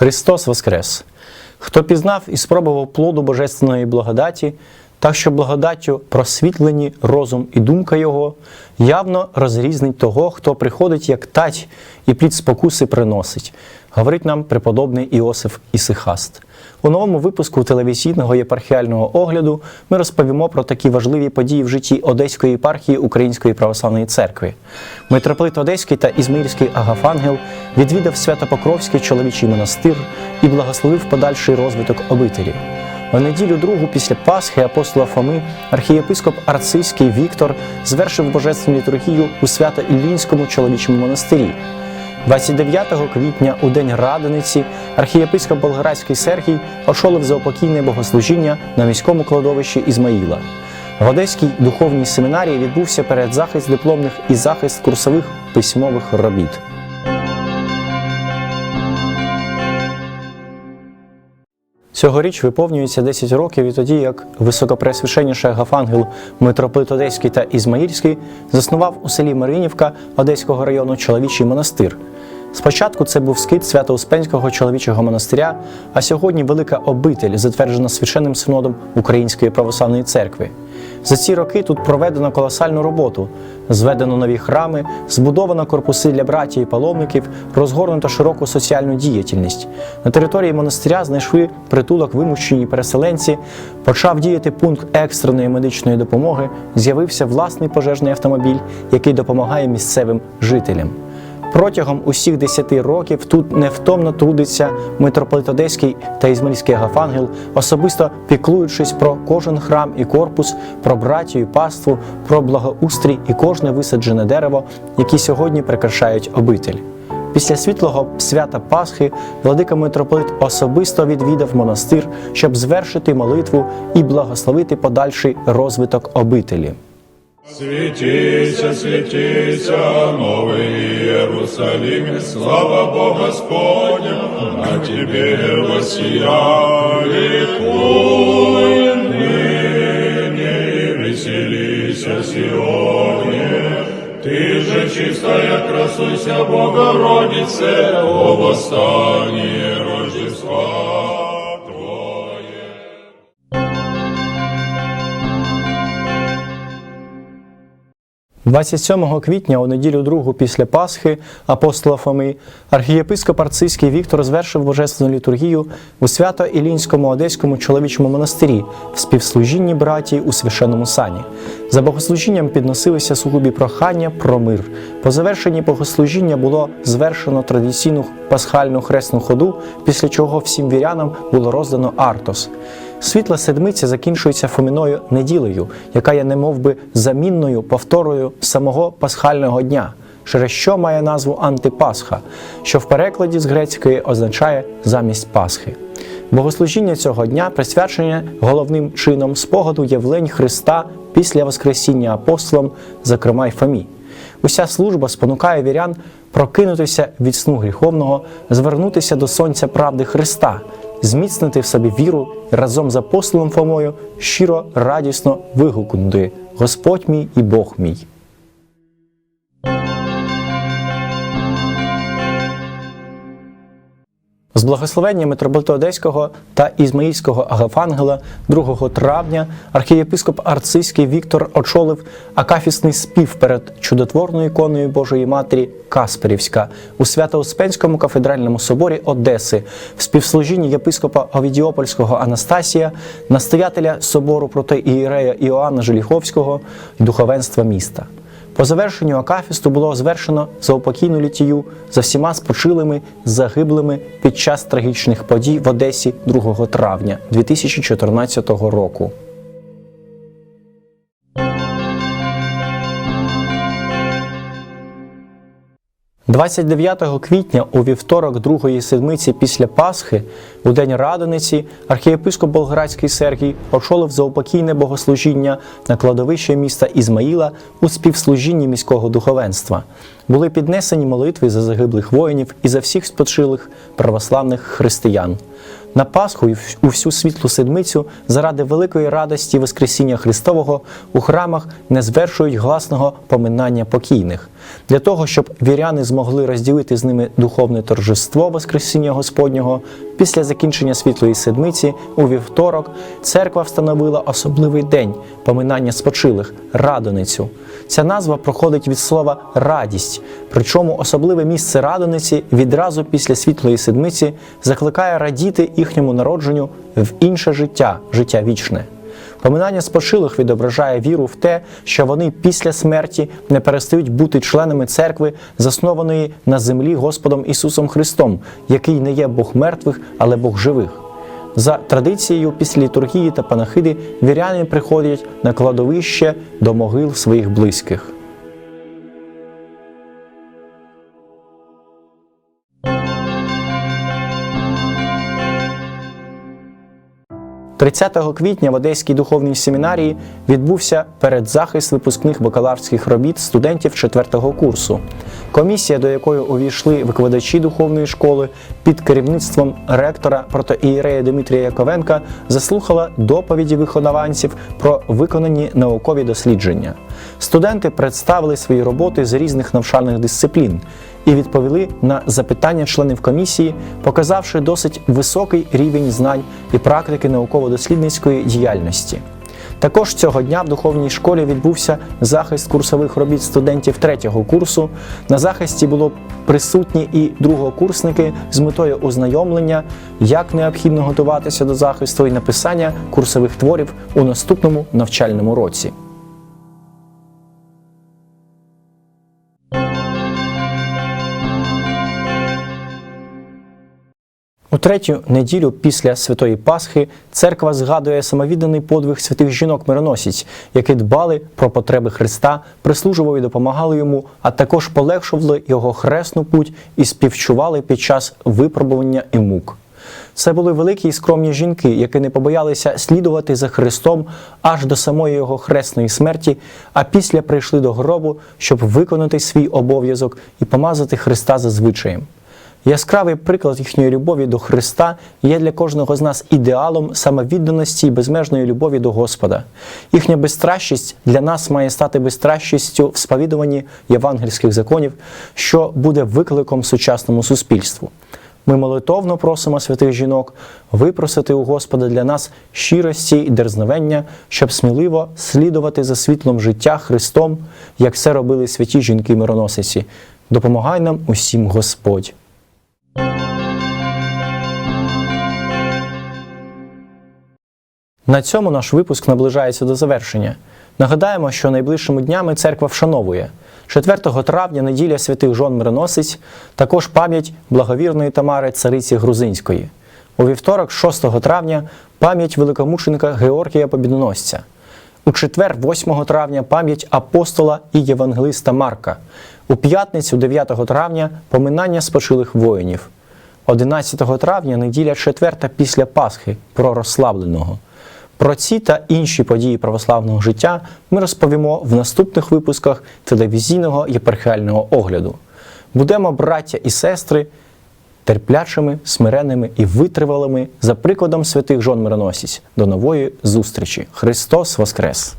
Христос Воскрес! Хто пізнав і спробував плоду Божественної благодаті, так що благодаттю просвітлені розум і думка Його, явно розрізнить того, хто приходить як тать і плід спокуси приносить, говорить нам преподобний Іосиф Ісихаст. У новому випуску телевізійного єпархіального огляду ми розповімо про такі важливі події в житті Одеської єпархії Української православної церкви. Митрополит Одеський та Ізмаїльський Агафангел відвідав Святопокровський чоловічий монастир і благословив подальший розвиток обителі. У неділю другу після Пасхи апостола Фоми архієпископ Арцизький Віктор звершив божественну літургію у Свято-Іллінському чоловічому монастирі. 29 квітня у день Радениці архієпископ Болградський Сергій очолив заопокійне богослужіння на міському кладовищі Ізмаїла. В Одеській духовній семінарії відбувся передзахист дипломних і захист курсових письмових робіт. Цьогоріч виповнюється 10 років і тоді, як високопресвященніший Агафангел митрополит Одеський та Ізмаїльський заснував у селі Маринівка Одеського району чоловічий монастир. Спочатку це був скит Свято-Успенського чоловічого монастиря, а сьогодні велика обитель, затверджена священним синодом Української православної церкви. За ці роки тут проведено колосальну роботу, зведено нові храми, збудовано корпуси для братів і паломників, розгорнуто широку соціальну діяльність. На території монастиря знайшли притулок вимушені переселенці, почав діяти пункт екстреної медичної допомоги, з'явився власний пожежний автомобіль, який допомагає місцевим жителям. Протягом усіх 10 років тут невтомно трудиться митрополит Одеський та Ізмаїльський Агафангел, особисто піклуючись про кожен храм і корпус, про братію і паству, про благоустрій і кожне висаджене дерево, які сьогодні прикрашають обитель. Після світлого свята Пасхи владика митрополит особисто відвідав монастир, щоб звершити молитву і благословити подальший розвиток обителі. Святися, святися, новий Єрусалим, слава Бога Господня, на тебе воссияли. Ныне, веселися, Сионе. Ты же чистая, красуйся, Богородице, о восстании Рождества 27 квітня, у неділю другу після Пасхи апостола Фоми, архієпископ Арцизький Віктор звершив божественну літургію у свято-Ілінському Одеському чоловічому монастирі в співслужінні братії у священному сані. За богослужінням підносилися сугубі прохання про мир. По завершенні богослужіння було звершено традиційну пасхальну хресну ходу, після чого всім вірянам було роздано артос. Світла седмиця закінчується Фоміною неділею, яка є немовби замінною повторою самого пасхального дня, через що має назву Антипасха, що в перекладі з грецької означає замість Пасхи. Богослужіння цього дня присвячене головним чином спогаду явлень Христа після Воскресіння апостолом, зокрема й Фомі. Уся служба спонукає вірян прокинутися від сну гріховного, звернутися до сонця правди Христа, зміцнити в собі віру разом з апостолом Фомою щиро радісно вигукнути Господь мій і Бог мій. З благословення митрополита Одеського та Ізмаїльського Агафангела 2 травня архієпископ Арцизький Віктор очолив акафісний спів перед чудотворною іконою Божої Матері Касперівська у Свято-Успенському кафедральному соборі Одеси в співслужінні єпископа Овідіопольського Анастасія, настоятеля собору проти ієрея Іоанна Желіховського духовенства міста. По завершенню Акафісту було звершено заупокійну літію за всіма спочилими загиблими під час трагічних подій в Одесі 2 травня 2014 року. – 29 квітня у вівторок другої седмиці після Пасхи, у день Радениці, архієпископ Болградський Сергій очолив заупокійне богослужіння на кладовище міста Ізмаїла у співслужінні міського духовенства. Були піднесені молитви за загиблих воїнів і за всіх спочилих православних християн. На Пасху і у всю світлу седмицю заради великої радості Воскресіння Христового у храмах не звершують гласного поминання покійних. Для того, щоб віряни змогли розділити з ними духовне торжество Воскресіння Господнього, після закінчення світлої седмиці у вівторок церква встановила особливий день поминання спочилих радоницю. Ця назва проходить від слова радість, причому особливе місце радониці відразу після світлої седмиці закликає радіти їхньому народженню в інше життя, життя вічне. Поминання спочилих відображає віру в те, що вони після смерті не перестають бути членами церкви, заснованої на землі Господом Ісусом Христом, який не є Бог мертвих, але Бог живих. За традицією, після літургії та панахиди віряни приходять на кладовище до могил своїх близьких. – 30 квітня в Одеській духовній семінарії відбувся передзахист випускних бакалаврських робіт студентів 4-го курсу. Комісія, до якої увійшли викладачі духовної школи під керівництвом ректора протоієрея Дмитрія Яковенка, заслухала доповіді вихованців про виконані наукові дослідження. Студенти представили свої роботи з різних навчальних дисциплін і відповіли на запитання членів комісії, показавши досить високий рівень знань і практики науково-дослідницької діяльності. Також цього дня в духовній школі відбувся захист курсових робіт студентів третього курсу. На захисті було присутні і другокурсники з метою ознайомлення, як необхідно готуватися до захисту і написання курсових творів у наступному навчальному році. У третю неділю після Святої Пасхи церква згадує самовідданий подвиг святих жінок-мироносіць, які дбали про потреби Христа, прислужували і допомагали йому, а також полегшували його хресну путь і співчували під час випробування і мук. Це були великі і скромні жінки, які не побоялися слідувати за Христом аж до самої його хресної смерті, а після прийшли до гробу, щоб виконати свій обов'язок і помазати Христа за звичаєм. Яскравий приклад їхньої любові до Христа є для кожного з нас ідеалом самовідданості і безмежної любові до Господа. Їхня безстращість для нас має стати безстращістю в сповідуванні євангельських законів, що буде викликом сучасному суспільству. Ми молитовно просимо святих жінок випросити у Господа для нас щирості і дерзновення, щоб сміливо слідувати за світлом життя Христом, як це робили святі жінки-мироносиці. Допомагай нам усім Господь. На цьому наш випуск наближається до завершення. Нагадаємо, що найближчими днями церква вшановує 4 травня неділя святих жон Мироносиць, також пам'ять благовірної Тамари цариці Грузинської. У вівторок, 6 травня, пам'ять великомученика Георгія Побідоносця. У четвер, 8 травня, пам'ять апостола і євангелиста Марка. У п'ятницю, 9 травня, поминання спочилих воїнів. 11 травня неділя четверта після Пасхи про розслабленого. Про ці та інші події православного життя ми розповімо в наступних випусках телевізійного єпархіального огляду. Будемо, браття і сестри, терплячими, смиреними і витривалими за прикладом святих жон мироносіць. До нової зустрічі! Христос Воскрес!